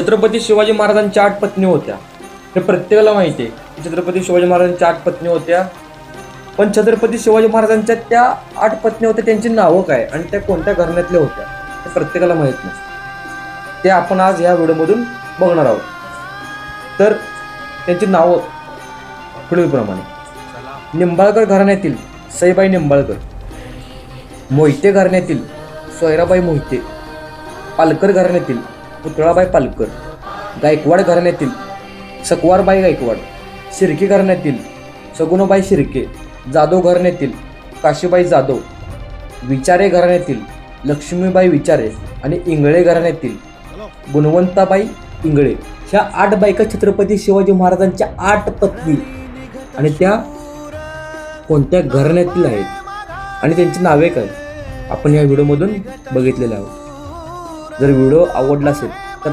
छत्रपती शिवाजी महाराजांच्या आठ पत्नी होत्या. हे प्रत्येकाला माहिती आहे की छत्रपती शिवाजी महाराजांच्या आठ पत्नी होत्या. पण छत्रपती शिवाजी महाराजांच्या त्या आठ पत्नी होत्या त्यांची नावं काय आणि त्या कोणत्या घराण्यातल्या होत्या हे प्रत्येकाला माहीत नाही. ते आपण आज ह्या व्हिडिओमधून बघणार आहोत. तर त्यांची नावं पुढीलप्रमाणे. निंबाळकर घराण्यातील सईबाई निंबाळकर मोहिते घराण्यातील सोयराबाई मोहिते पालकर घराण्यातील पुतळाबाई पालकर गायकवाड घराण्यातील सकवारबाई गायकवाड शिर्के घराण्यातील सगुणाबाई शिर्के जाधव घराण्यातील काशीबाई जाधव विचारे घराण्यातील लक्ष्मीबाई विचारे आणि इंगळे घराण्यातील गुणवंताबाई इंगळे. ह्या आठ बायका छत्रपती शिवाजी महाराजांच्या आठ पत्नी आणि त्या कोणत्या घराण्यातील आहेत? आणि त्यांची नावे काय? आपण या व्हिडिओमधून बघितलेलं आहोत. जर व्हिडिओ आवडला असेल तर